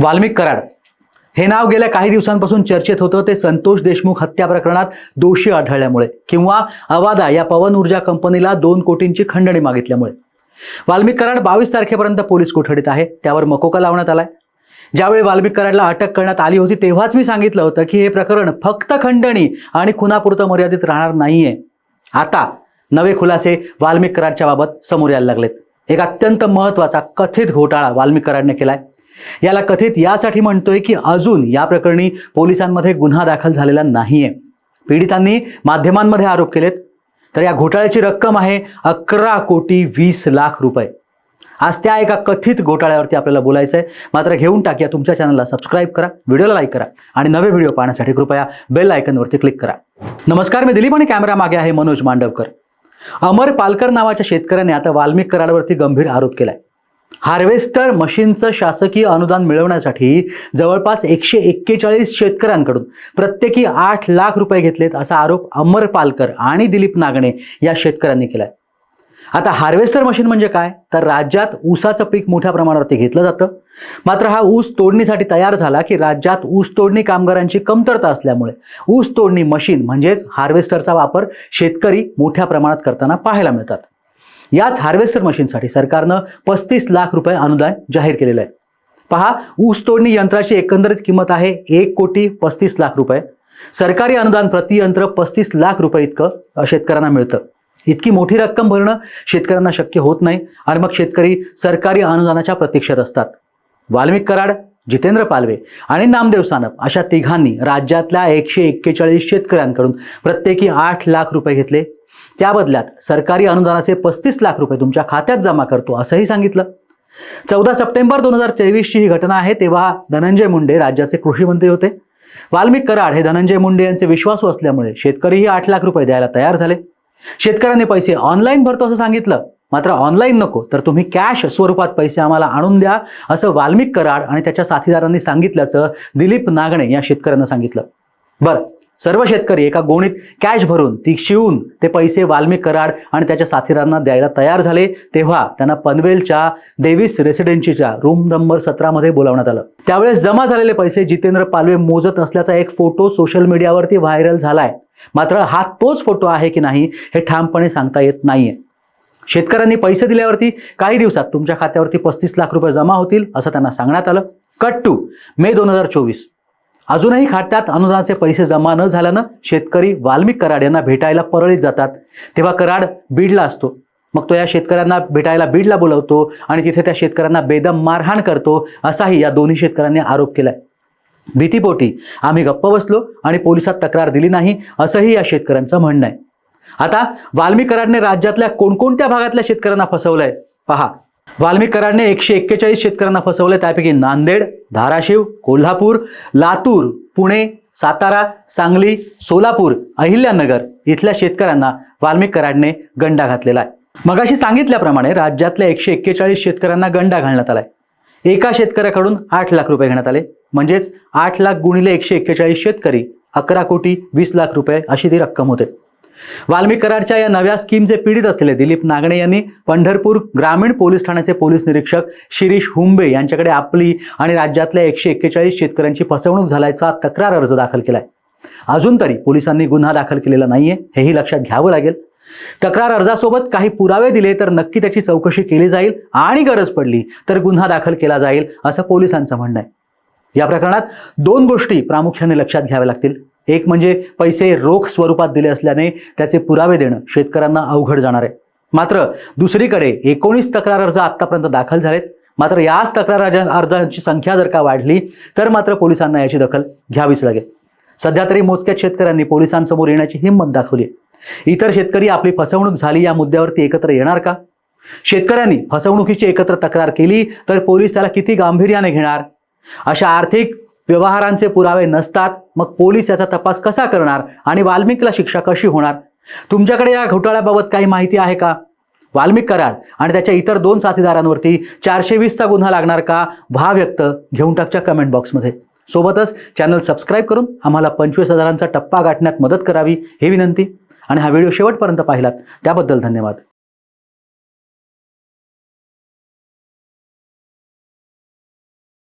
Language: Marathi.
वाल्मिक कराड. हे नाव गेल्या काही दिवसांपासून चर्चेत होतं. ते संतोष देशमुख हत्या प्रकरणात दोषी आढळल्यामुळे किंवा अवादा या पवन ऊर्जा कंपनीला दोन कोटींची खंडणी मागितल्यामुळे. वाल्मिक कराड बावीस तारखेपर्यंत पोलीस कोठडीत आहे. त्यावर मकोका लावण्यात आलाय. ज्यावेळी वाल्मिक कराडला अटक करण्यात आली होती तेव्हाच मी सांगितलं होतं की हे प्रकरण फक्त खंडणी आणि खुनापुरतं मर्यादित राहणार नाहीये. आता नवे खुलासे वाल्मिक कराडच्या बाबत समोर यायला लागलेत. एक अत्यंत महत्त्वाचा कथित घोटाळा वाल्मिक कराडने केलाय. याला कथित यासाठी म्हणतोय की अजून या प्रकरणी पोलिसांमध्ये गुन्हा दाखल झालेला नाहीये. पीडितांनी माध्यमांमध्ये आरोप केलेत. तर या घोटाळ्याची रक्कम आहे अकरा कोटी वीस लाख रुपये. आज त्या एका कथित घोटाळ्यावरती आपल्याला बोलायचं आहे मात्र घेऊन टाकूया तुमच्या चॅनलला सबस्क्राईब करा व्हिडिओला लाईक करा आणि नवे व्हिडिओ पाहण्यासाठी कृपया बेल आयकनवरती क्लिक करा. नमस्कार मी दिलीप आणि कॅमेरा मागे आहे मनोज मांडवकर. अमर पालकर नावाच्या शेतकऱ्याने आता वाल्मिक कराडवरती गंभीर आरोप केलाय. हार्वेस्टर मशीनचं शासकीय अनुदान मिळवण्यासाठी जवळपास एकशे एक्केचाळीस शेतकऱ्यांकडून प्रत्येकी आठ लाख रुपये घेतलेत असा आरोप अमर पालकर आणि दिलीप नागणे या शेतकऱ्यांनी केलाय. आता हार्वेस्टर मशीन म्हणजे काय? तर राज्यात ऊसाचं पीक मोठ्या प्रमाणावरती घेतलं जातं. मात्र हा ऊस तोडणीसाठी तयार झाला की राज्यात ऊस तोडणी कामगारांची कमतरता असल्यामुळे ऊस तोडणी मशीन म्हणजेच हार्वेस्टरचा वापर शेतकरी मोठ्या प्रमाणात करताना पाहायला मिळतात. याच हार्वेस्टर मशीनसाठी सरकारनं पस्तीस लाख रुपये अनुदान जाहीर केलेलं आहे. पहा ऊस तोडणी यंत्राची एकंदरीत किंमत आहे एक कोटी पस्तीस लाख रुपये. सरकारी अनुदान प्रति यंत्र पस्तीस लाख रुपये इतकं शेतकऱ्यांना मिळतं. इतकी मोठी रक्कम भरणं शेतकऱ्यांना शक्य होत नाही आणि मग शेतकरी सरकारी अनुदानाच्या प्रतीक्षेत असतात. वाल्मिक कराड जितेंद्र पालवे आणि नामदेव सानप अशा तिघांनी राज्यातल्या एकशे एक्केचाळीस शेतकऱ्यांकडून प्रत्येकी आठ लाख रुपये घेतले त्या बदल्यात सरकारी अनुदानाचे पस्तीस लाख रुपये तुमच्या खात्यात जमा करतो असंही सांगितलं. चौदा सप्टेंबर दोन हजार तेवीसची ही घटना आहे तेव्हा धनंजय मुंडे राज्याचे कृषी मंत्री होते. वाल्मिक कराड हे धनंजय मुंडे यांचे विश्वासू असल्यामुळे शेतकरीही आठ लाख रुपये द्यायला तयार झाले. शेतकऱ्यांनी पैसे ऑनलाईन भरतो असं सांगितलं. मात्र ऑनलाईन नको तर तुम्ही कॅश स्वरूपात पैसे आम्हाला आणून द्या असं वाल्मिक कराड आणि त्याच्या साथीदारांनी सांगितल्याचं दिलीप नागणे या शेतकऱ्यांना सांगितलं. बरं सर्व शेतकरी एका गोणीत कॅश भरून ती शिवून ते पैसे वाल्मिक कराड आणि त्याच्या साथीदारांना द्यायला तयार झाले तेव्हा त्यांना पनवेलच्या देवीस रेसिडेन्सीच्या रूम नंबर सतरामध्ये बोलावण्यात आलं. त्यावेळेस जमा झालेले पैसे जितेंद्र पालवे मोजत असल्याचा एक फोटो सोशल मीडियावरती व्हायरल झालाय. मात्र हा तोच फोटो आहे की नाही हे ठामपणे सांगता येत नाहीये. शेतकऱ्यांनी पैसे दिल्यावरती काही दिवसात तुमच्या खात्यावरती पस्तीस लाख रुपये जमा होतील असं त्यांना सांगण्यात आलं. कट टू मे दोन हजार चोवीस. अजूनही खात्यात अनुदानाचे पैसे जमा न झाल्यानं शेतकरी वाल्मिक कराड यांना भेटायला परळीत जातात. तेव्हा कराड बीडला असतो. मग तो या शेतकऱ्यांना भेटायला बीडला बोलवतो आणि तिथे त्या शेतकऱ्यांना बेदम मारहाण करतो असाही या दोन्ही शेतकऱ्यांनी आरोप केलाय. भीतीपोटी आम्ही गप्प बसलो आणि पोलिसात तक्रार दिली नाही असंही या शेतकऱ्यांचं म्हणणं आहे. आता वाल्मिक कराडने राज्यातल्या कोणकोणत्या भागातल्या शेतकऱ्यांना फसवलंय? पहा. वाल्मिक कराडने एकशे एक्केचाळीस शेतकऱ्यांना फसवलं. त्यापैकी नांदेड धाराशिव कोल्हापूर लातूर पुणे सातारा सांगली सोलापूर अहिल्यानगर इथल्या शेतकऱ्यांना वाल्मिक कराडने गंडा घातलेला आहे. मगाशी सांगितल्याप्रमाणे राज्यातल्या एकशे एक्केचाळीस शेतकऱ्यांना गंडा घालण्यात आलाय. एका शेतकऱ्याकडून आठ लाख रुपये घेण्यात आले. म्हणजेच आठ लाख गुणिले एकशे एक्केचाळीस शेतकरी अकरा कोटी वीस लाख रुपये अशी ती रक्कम होते. वाल्मिक कराडच्या या नव्या स्कीमचे पीडित असलेले दिलीप नागणे यांनी पंढरपूर ग्रामीण पोलीस ठाण्याचे पोलीस निरीक्षक शिरीष हुंबे यांच्याकडे आपली आणि राज्यातल्या एकशे एक्केचाळीस शेतकऱ्यांची फसवणूक झाल्याचा तक्रार अर्ज दाखल केलाय. अजून तरी पोलिसांनी गुन्हा दाखल केलेला नाहीये हेही लक्षात घ्यावं लागेल. तक्रार अर्जासोबत काही पुरावे दिले तर नक्की त्याची चौकशी केली जाईल आणि गरज पडली तर गुन्हा दाखल केला जाईल असं पोलिसांचं म्हणणं आहे. या प्रकरणात दोन गोष्टी प्रामुख्याने लक्षात घ्याव्या लागतील. एक म्हणजे पैसे रोख स्वरूपात दिले असल्याने त्याचे पुरावे देणं शेतकऱ्यांना अवघड जाणार आहे. मात्र दुसरीकडे एकोणीस तक्रार अर्ज आत्तापर्यंत दाखल झालेत. मात्र याच तक्रार अर्जांची संख्या जर का वाढली तर मात्र पोलिसांना याची दखल घ्यावीच लागेल. सध्या तरी मोजक्यात शेतकऱ्यांनी पोलिसांसमोर येण्याची हिंमत दाखवली इतर शेतकरी आपली फसवणूक झाली या मुद्द्यावरती एकत्र येणार का? शेतकऱ्यांनी फसवणुकीची एकत्र तक्रार केली तर पोलीस त्याला किती गांभीर्याने घेणार? अशा आर्थिक व्यवहारांचे पुरावे नसतात मग पोलीस याचा तपास कसा करणार आणि वाल्मिकला शिक्षा कशी होणार? तुमच्याकडे या घोटाळ्याबाबत काही माहिती आहे का? वाल्मिक कराड आणि त्याच्या इतर दोन साथीदारांवरती चारशे वीसचा गुन्हा लागणार का? व्हा व्यक्त घेऊन टाकच्या कमेंट बॉक्समध्ये सोबतच चॅनल सबस्क्राईब करून आम्हाला पंचवीस हजारांचा टप्पा गाठण्यात मदत करावी ही विनंती. आणि हा व्हिडिओ शेवटपर्यंत पाहिलात त्याबद्दल धन्यवाद.